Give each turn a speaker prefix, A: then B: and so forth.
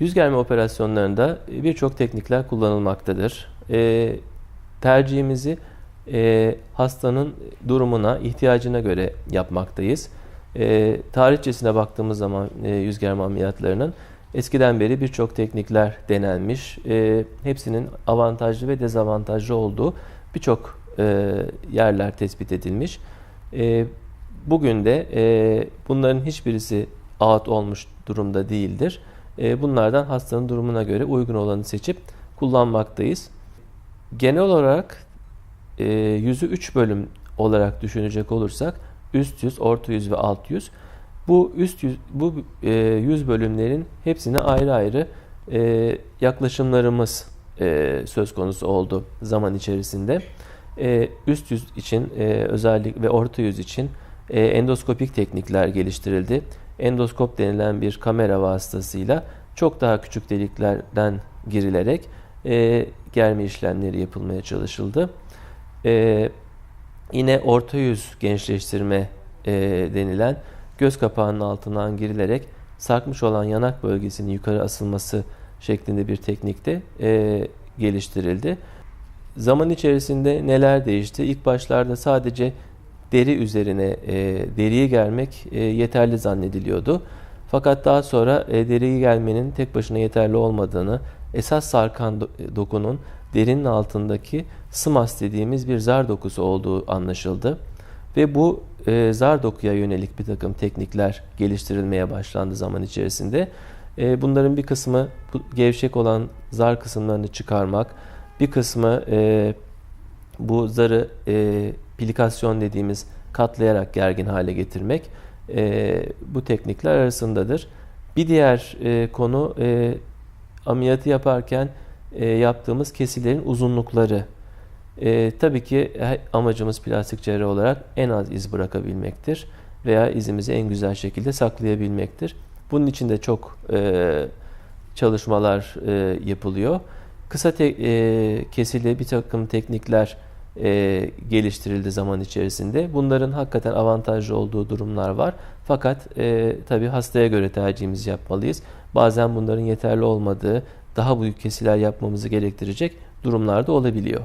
A: Yüz germe operasyonlarında birçok teknikler kullanılmaktadır. E, tercihimizi e, hastanın durumuna, ihtiyacına göre yapmaktayız. E, tarihçesine baktığımız zaman e, yüz germe ameliyatlarının eskiden beri birçok teknikler denenmiş. E, hepsinin avantajlı ve dezavantajlı olduğu birçok e, yerler tespit edilmiş. E, bugün de e, bunların hiçbirisi out olmuş durumda değildir. E, bunlardan hastanın durumuna göre uygun olanı seçip kullanmaktayız. Genel olarak e, yüzü 3 bölüm olarak düşünecek olursak üst yüz, orta yüz ve alt yüz. Bu üst yüz, bu e, yüz bölümlerin hepsine ayrı ayrı e, yaklaşımlarımız söz konusu oldu zaman içerisinde. Üst yüz için özellik ve orta yüz için endoskopik teknikler geliştirildi. Endoskop denilen bir kamera vasıtasıyla çok daha küçük deliklerden girilerek e, germe işlemleri yapılmaya çalışıldı. E, yine orta yüz gençleştirme e, denilen göz kapağının altından girilerek sarkmış olan yanak bölgesinin yukarı asılması şeklinde bir teknikte e, geliştirildi. Zaman içerisinde neler değişti? İlk başlarda sadece deri üzerine e, deriyi germek e, yeterli zannediliyordu. Fakat daha sonra e, deriyi gelmenin tek başına yeterli olmadığını, esas sarkan do, dokunun derinin altındaki sımas dediğimiz bir zar dokusu olduğu anlaşıldı. Ve bu e, zar dokuya yönelik bir takım teknikler geliştirilmeye başlandı zaman içerisinde. E, bunların bir kısmı bu, gevşek olan zar kısımlarını çıkarmak, bir kısmı e, bu zarı e, plikasyon dediğimiz katlayarak gergin hale getirmek e, bu teknikler arasındadır. Bir diğer e, konu e, ameliyatı yaparken e, yaptığımız kesilerin uzunlukları. E, tabii ki amacımız plastik cerrahi olarak en az iz bırakabilmektir veya izimizi en güzel şekilde saklayabilmektir. Bunun için de çok e, çalışmalar e, yapılıyor. Kısa te, e, kesili bir takım teknikler e, geliştirildi zaman içerisinde. Bunların hakikaten avantajlı olduğu durumlar var. Fakat e, tabii hastaya göre tercihimizi yapmalıyız. Bazen bunların yeterli olmadığı, daha büyük kesiler yapmamızı gerektirecek durumlarda olabiliyor.